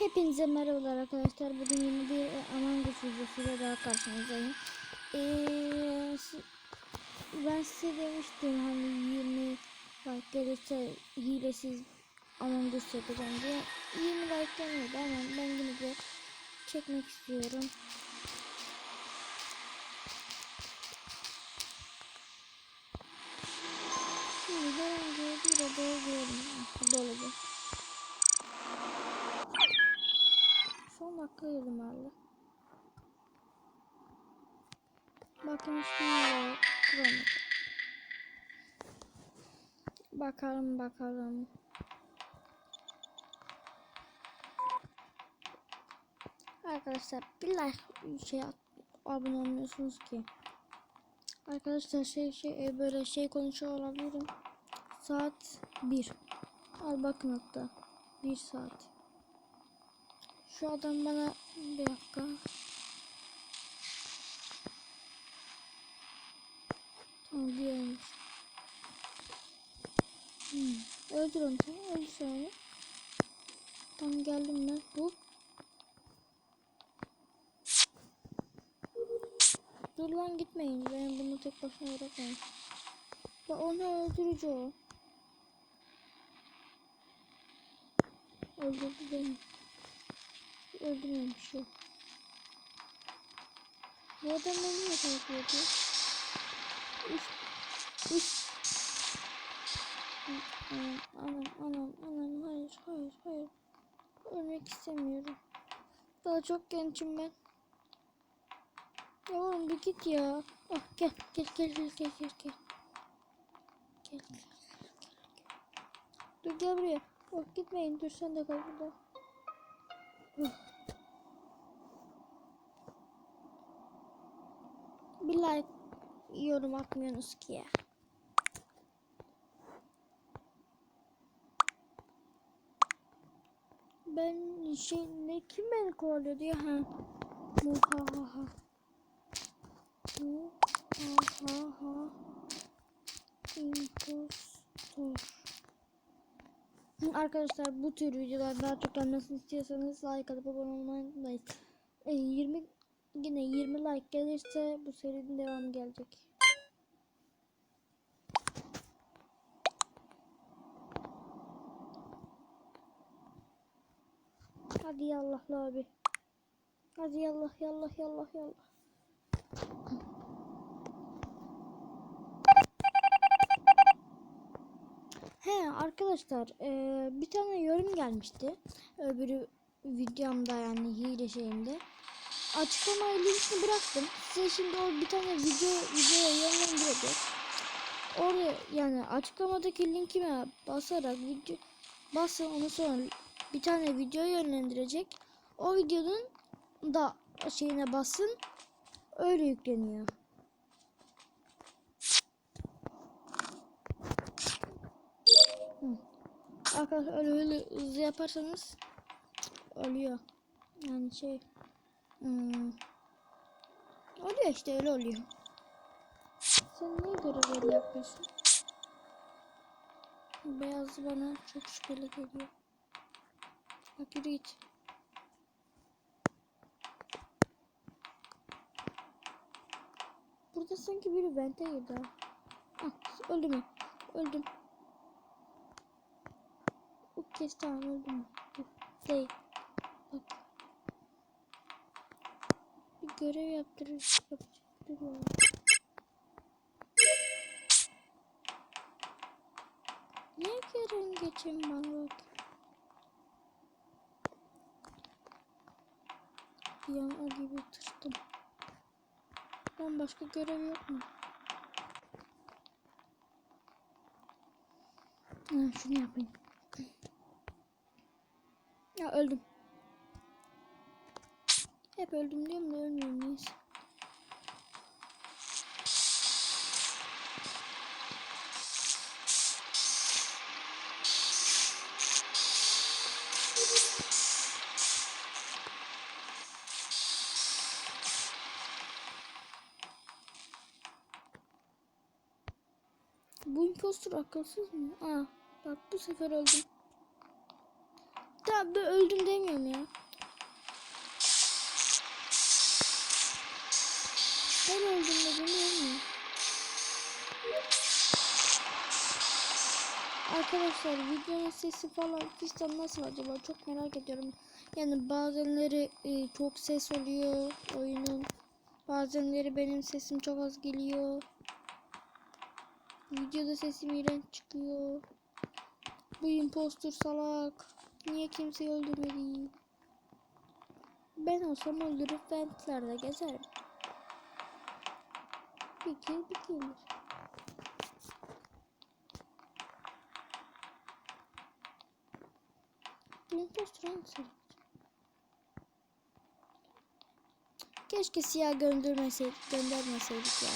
Hepinize merhabalar arkadaşlar. Bugün yeni bir Among Us videosuyla daha karşınızdayım. Ee, ben size demiştim hani 20 like gelirse hilesiz Among Us yapacağım diye. 20 like gelmedi ama ben yine de çekmek istiyorum. Şimdi herhangi bir odaya girelim. Ah, Dakika girdim herhalde. Bakın kuramadım. Bakalım bakalım. Arkadaşlar bir like şey abone olmuyorsunuz ki. Arkadaşlar şey şey e, böyle şey konuşuyor olabilirim. Saat 1. Al bakın hatta. 1 saat. Şu adam bana bir dakika. Tamam diyormuş. Hmm. Öldür onu sen. Öldür onu. Tamam geldim ben. Bu. Dur lan gitmeyin. Ben bunu tek başına bırakmayın. Bak onu öldürücü o. Öldürdü beni. Öldürmemiş o. Bu adam beni niye takip ediyor? Üf. Anam, anam, anam, hayır, hayır, hayır. Ölmek istemiyorum. Daha çok gençim ben. Ya bir git ya. Ah gel, gel, gel, gel, gel, gel, gel. Gel, gel. Dur gel buraya. Oh gitmeyin, dur sen de kal burada. Huh. Like yorum atmıyorsunuz ki ya. Ben şey ne kim beni kovalıyordu ya ha. Muhahaha. Muhahaha. Impostor. Arkadaşlar bu tür videolar daha çok gelmesini istiyorsanız like atıp abone olmayı unutmayın. E, 20 yine 20 like gelirse bu serinin devamı gelecek. Hadi yallah la abi. Hadi yallah yallah yallah yallah. He arkadaşlar eee, bir tane yorum gelmişti. Öbürü videomda yani hile şeyimde. Açıklamaya linkini bıraktım. Size şimdi o bir tane video videoya yönlendirecek. Oraya yani açıklamadaki linkime basarak video basın ondan sonra bir tane video yönlendirecek. O videonun da şeyine basın. Öyle yükleniyor. Hı. Arkadaşlar öyle öyle hızlı yaparsanız oluyor. Yani şey hmm, oluyor işte öyle oluyor. Sen niye görevleri yapıyorsun? Beyaz bana çok şüpheli geliyor. Bak yürü git. Burada sanki biri vente girdi ha. Ah, öldüm mü? Öldüm. Bu kez tamam öldüm. Değil. Bak. Görev yaptırır. Yaptırıyor. Niye gelin geçin bana bak. Bir an o gibi tırstım. Lan başka görev yok mu? Ha, şunu yapayım. Ya öldüm. Hep öldüm diyorum da ölmüyorum neyse. Bu impostor akılsız mı? Aa, bak bu sefer öldüm. Ben öldüm demiyorum ya. Ben öldüm dedim değil mi? Arkadaşlar videonun sesi falan fistan nasıl acaba çok merak ediyorum. Yani bazenleri e, çok ses oluyor oyunun. Bazenleri benim sesim çok az geliyor. Videoda sesim iğrenç çıkıyor. Bu impostor salak. Niye kimseyi öldürmedi? Ben olsam öldürüp ventlerde gezerim. Bir kill bir. Bu impostor hangisi? Keşke siyah göndermeseydik, göndermeseydik ya.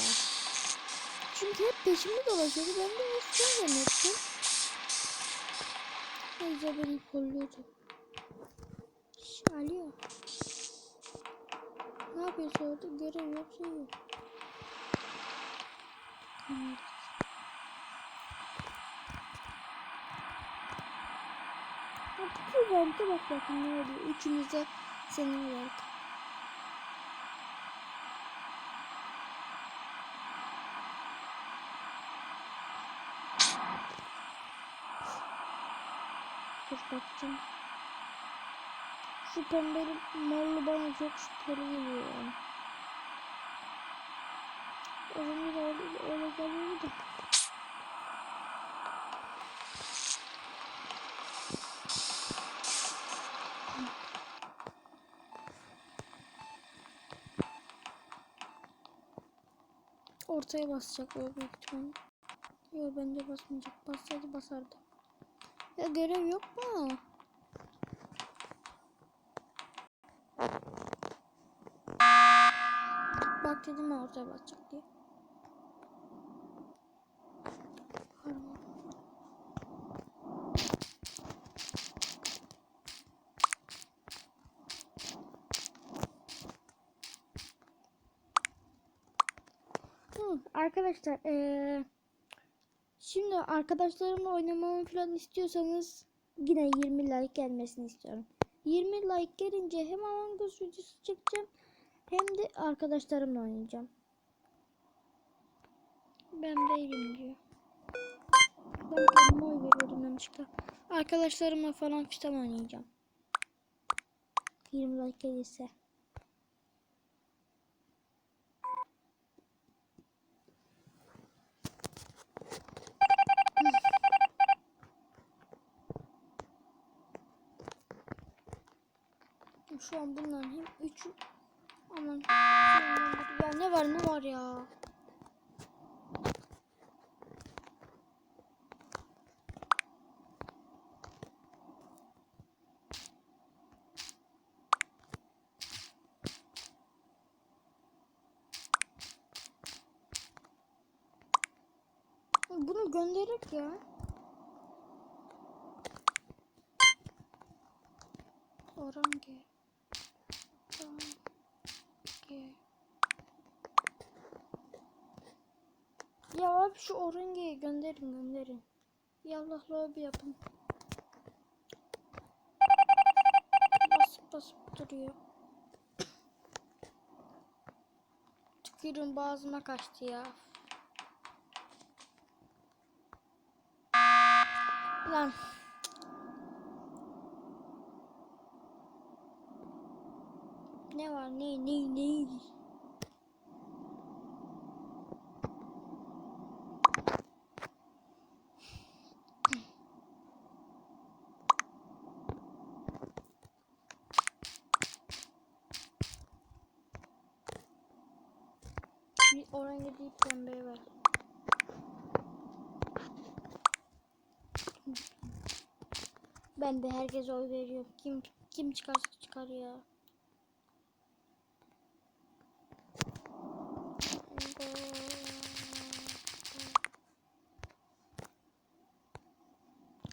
Çünkü hep peşimde dolaşıyordu. Ben de nasıl zannettim. O yüzden beni kolluyordu. Alo. Ne yapıyorsun orada? Görev yok, şey yok. Bu bende bak bakın ne oluyor. Üçümüze senin olarak. Dur bakacağım. Şu pembeli morlu bana çok şüpheli geliyor yani. Öyle öyle, öyle geliyor da. Ortaya basacak o büyük ihtimalle. Yok bence basmayacak. Bassaydı basardı. Ya görev yok mu? Bak dedim ya ortaya basacak diye. Harman. Hı, arkadaşlar eee Şimdi arkadaşlarımla oynamamı falan istiyorsanız yine 20 like gelmesini istiyorum. 20 like gelince hem Among videosu çekeceğim hem de arkadaşlarımla oynayacağım. Ben değilim diyor. Ben kendime oy veriyordum yanlışlıkla. Arkadaşlarımla falan filan oynayacağım. 20 like gelirse. Şu an bunların hem üçü aman ya ne var ne var ya. Bunu gönderir ya. Orange. Orange. Ya abi şu Orange'yi gönderin gönderin. Yallah lobi yapın. Basıp basıp duruyor. Tükürün boğazıma kaçtı ya. Lan. Ne var ne ne ne? Bir değil pembeye ver. Ben de herkese oy veriyorum. Kim kim çıkarsa çıkar ya.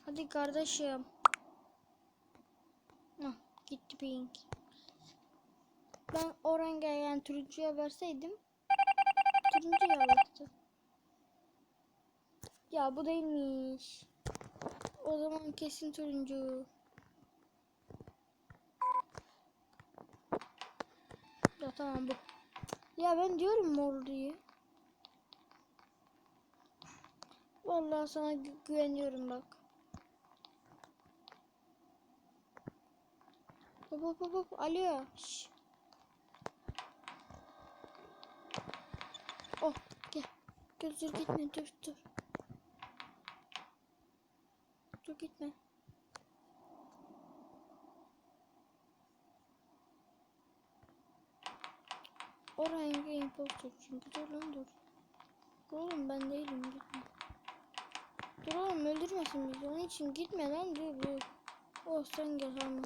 Hadi kardeşim. Hah, gitti pink. Ben oranga yani turuncuya verseydim Üçüncü yavrusu. Ya bu değilmiş. O zaman kesin turuncu. Ya tamam bu. Ya ben diyorum mor diye. Vallahi sana gü güveniyorum bak. Hop hop hop hop. Alo. Şşş. Oh gel. Gel dur gitme dur dur. Dur gitme. Oraya impostor çünkü dur lan dur. Dur Oğlum ben değilim gitme. Dur oğlum öldürmesin bizi onun için gitme lan dur dur. Oh sen gel tamam.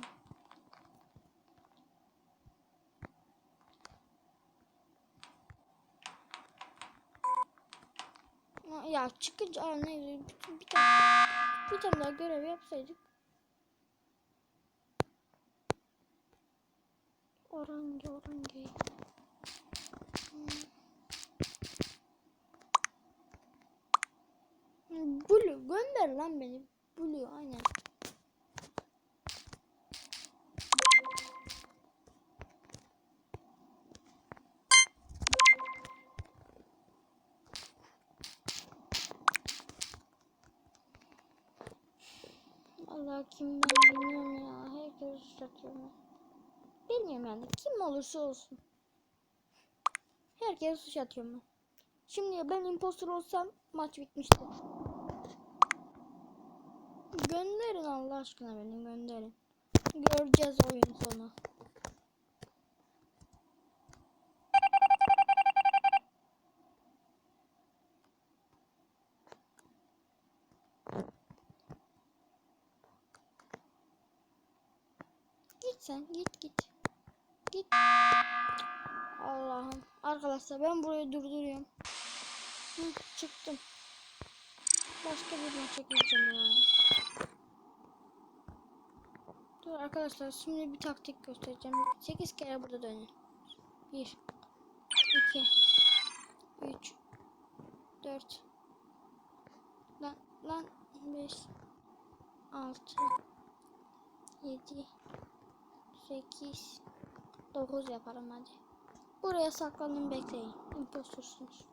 Aa, Ya çıkınca ne bir, bir tane bir tane daha görev yapsaydık. Orange orange. Hmm, Blue gönder lan beni. Blue aynen. Allah kim ben bilmiyorum ya. Herkes satıyor. Bilmiyorum yani. Kim olursa olsun. Herkes suç atıyor mu? Şimdi ben impostor olsam maç bitmişti. Gönderin Allah aşkına beni gönderin. Göreceğiz oyun sonu. Git sen git git. Git. Allah'ım. Arkadaşlar ben burayı durduruyorum. Hı, çıktım. Başka bir maça gireceğim ya. Dur arkadaşlar şimdi bir taktik göstereceğim. 8 kere burada dönün. 1 2 3 4 Lan lan 5 6 7 8 9 yaparım hadi. Buraya saklanın bekleyin. İmpostursunuz.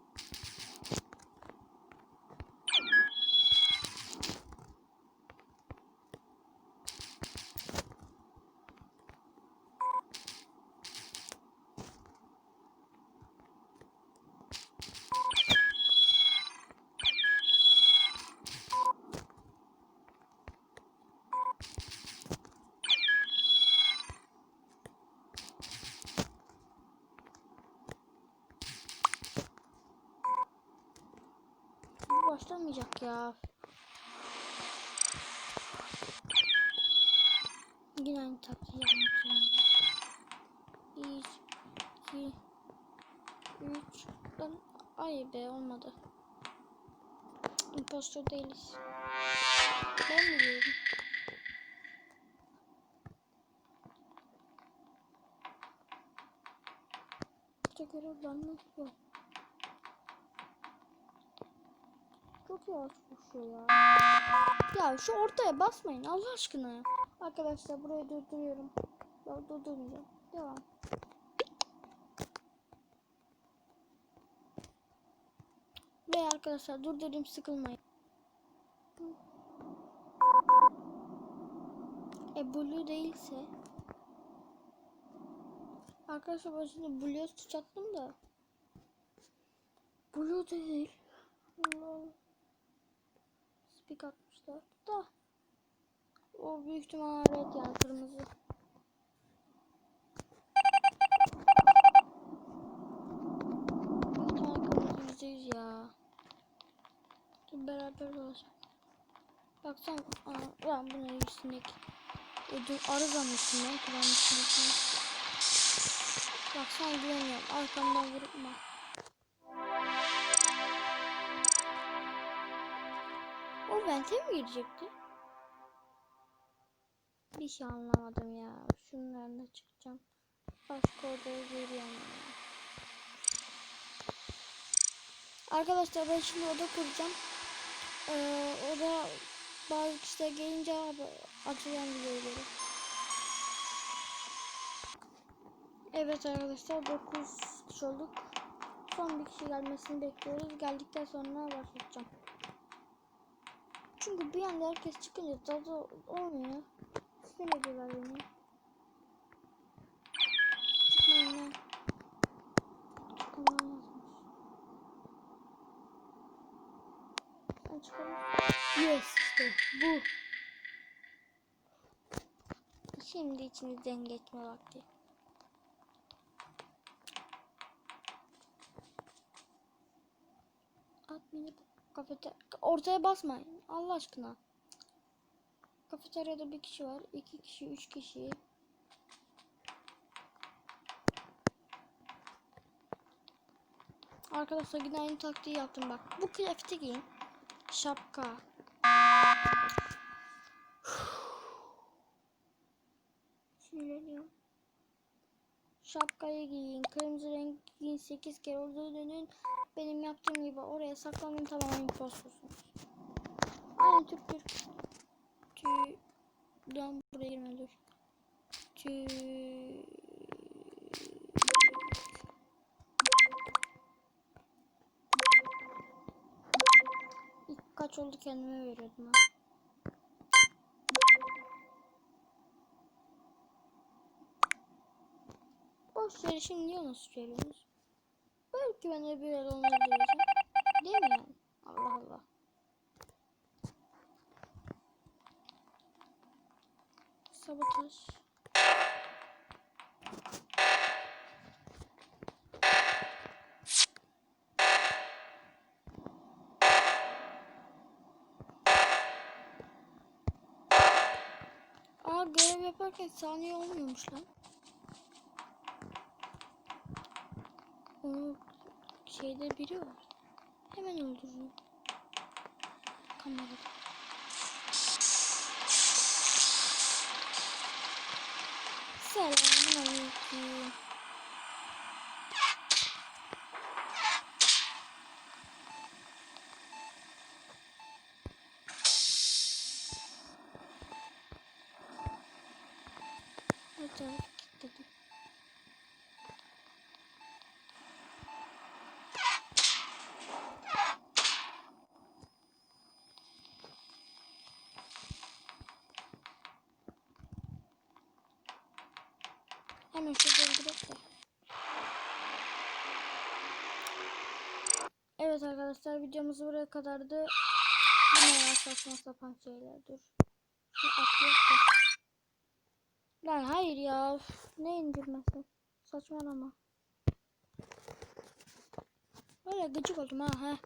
Bu başlamayacak ya. Yine aynı taktiği yapmak zorundayım. 1 2 3 Lan ay be olmadı. Impostor değiliz. Ben biliyorum. Burada görev var mı? Yok. Yavaş koşuyor ya. Şu ortaya basmayın Allah aşkına. Arkadaşlar burayı durduruyorum. Ya durdurmayacağım. Devam. Ve arkadaşlar durdurayım sıkılmayın. E blue değilse Arkadaşlar ben şimdi blue'ya tutacaktım da Blue değil. Allah. Speak atmışlar da o büyük ihtimal red yani kırmızı. Büyük ya. Dur beraber dolaşalım. Baksana aa, lan bu ne üstündeki. E, dur arı zannetim ya kulağın üstündeki. Baksana güveniyorum arkamdan vurma. O vente mi girecekti? Bir şey anlamadım ya. Şunlarla çıkacağım. Başka odaya giriyorum. Arkadaşlar ben şimdi oda kuracağım. Ee, oda bazı kişiler gelince abi açacağım videoları. Evet arkadaşlar 9 kişi olduk. Son bir kişi gelmesini bekliyoruz. Geldikten sonra başlayacağım. Çünkü bir anda herkes çıkınca tadı olmuyor. Sinir ediyorlar beni. Çıkmayın lan. Sen çıkalım. Yes işte bu. Şimdi içinizden geçme vakti. At beni kafete ortaya basmayın Allah aşkına. Kafeteryada bir kişi var, iki kişi, üç kişi. Arkadaşlar yine aynı taktiği yaptım bak. Bu kıyafeti giyin. Şapka. Sinirleniyorum. Şapkayı giyin. Kırmızı renk giyin. 8 kere orada dönün. Benim yaptığım gibi oraya saklanın tamamen impostorsunuz. Aynı Türk Türk. Tü... Lan buraya girme dur. Tü... İlk kaç oldu kendime veriyordum ha. Boş şimdi niye onu söylüyorsunuz? Belki ben de bir ara onları duyacağım. Değil mi? Allah Allah. Sabotaj. Aa görev yaparken saniye olmuyormuş lan. Onu şeyde biri var. Hemen öldürürüm. Kamerada. Selamun aleyküm. Arkadaşlar videomuz buraya kadardı. Ne saçma sapan şeyler dur. Lan hayır ya. Ne indirmesi? Saçmalama. Böyle gıcık oldum ha.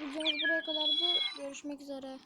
Videomuz buraya kadardı. Görüşmek üzere.